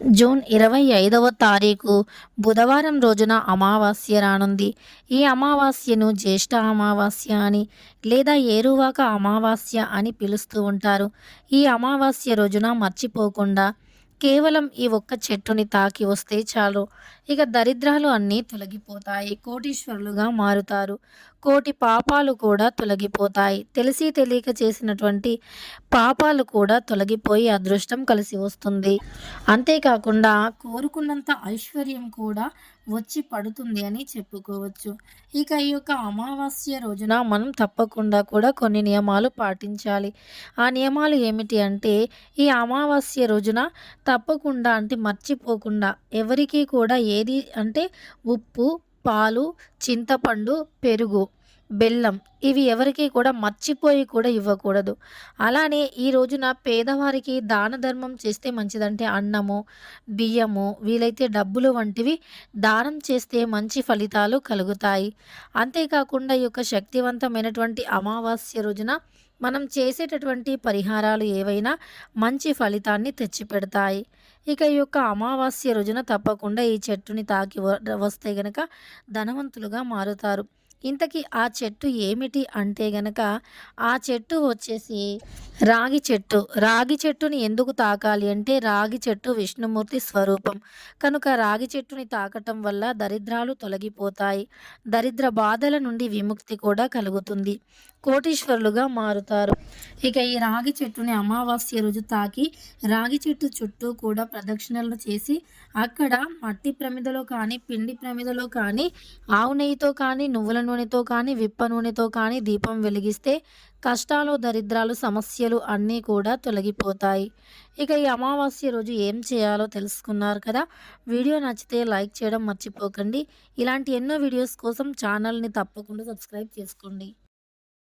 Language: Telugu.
జూన్ ఇరవై ఐదవ తారీఖు బుధవారం రోజున అమావాస్య రానుంది. ఈ అమావాస్యను జ్యేష్ఠ అమావాస్య అని లేదా ఏరువాక అమావాస్య అని పిలుస్తూ ఉంటారు. ఈ అమావాస్య రోజున మర్చిపోకుండా కేవలం ఈ ఒక్క చెట్టుని తాకి వస్తే చాలు. ఇక దరిద్రాలు అన్నీ తొలగిపోతాయి. కోటీశ్వరులుగా మారుతారు. కోటి పాపాలు కూడా తొలగిపోతాయి. తెలిసి తెలియక చేసినటువంటి పాపాలు కూడా తొలగిపోయి అదృష్టం కలిసి వస్తుంది. అంతేకాకుండా కోరుకున్నంత ఐశ్వర్యం కూడా వచ్చి పడుతుంది అని చెప్పుకోవచ్చు. ఇక ఈ యొక్క అమావాస్య రోజున మనం తప్పకుండా కూడా కొన్ని నియమాలు పాటించాలి. ఆ నియమాలు ఏమిటి అంటే ఈ అమావాస్య రోజున తప్పకుండా అంటే మర్చిపోకుండా ఎవరికీ కూడా ఏది అంటే ఉప్పు పాలు చింతపండు పెరుగు బెల్లం ఇవి ఎవరికి కూడా మర్చిపోయి కూడా ఇవ్వకూడదు. అలానే ఈ రోజున పేదవారికి దాన ధర్మం చేస్తే మంచిదంటే అన్నము బియ్యము వీలైతే డబ్బులు వంటివి దానం చేస్తే మంచి ఫలితాలు కలుగుతాయి. అంతేకాకుండా ఈ యొక్క శక్తివంతమైనటువంటి అమావాస్య రోజున మనం చేసేటటువంటి పరిహారాలు ఏవైనా మంచి ఫలితాన్ని తెచ్చిపెడతాయి. ఇక ఈ యొక్క అమావాస్య రోజున తప్పకుండా ఈ చెట్టుని తాకి వస్తే గనక ధనవంతులుగా మారుతారు. ఇంతకీ ఆ చెట్టు ఏమిటి అంటే గనక ఆ చెట్టు వచ్చేసి రాగి చెట్టు. రాగి చెట్టుని ఎందుకు తాకాలి అంటే రాగి చెట్టు విష్ణుమూర్తి స్వరూపం. కనుక రాగి చెట్టుని తాకటం వల్ల దరిద్రాలు తొలగిపోతాయి. దరిద్ర బాధల నుండి విముక్తి కూడా కలుగుతుంది. కోటీశ్వరులుగా మారుతారు. ఇక ఈ రాగి చెట్టుని అమావాస్య రోజు తాకి రాగి చెట్టు చుట్టూ కూడా ప్రదక్షిణలు చేసి అక్కడ మట్టి ప్రమిదలో కానీ పిండి ప్రమిదలో కానీ ఆవు నెయ్యితో కానీ నువ్వుల నూనెతో కానీ విప్ప నూనెతో కానీ దీపం వెలిగిస్తే కష్టాలు దరిద్రాలు సమస్యలు అన్నీ కూడా తొలగిపోతాయి. ఇక ఈ అమావాస్య రోజు ఏం చేయాలో తెలుసుకున్నారు కదా? వీడియో నచ్చితే లైక్ చేయడం మర్చిపోకండి. ఇలాంటి ఎన్నో వీడియోస్ కోసం ఛానల్ని తప్పకుండా సబ్స్క్రైబ్ చేసుకోండి.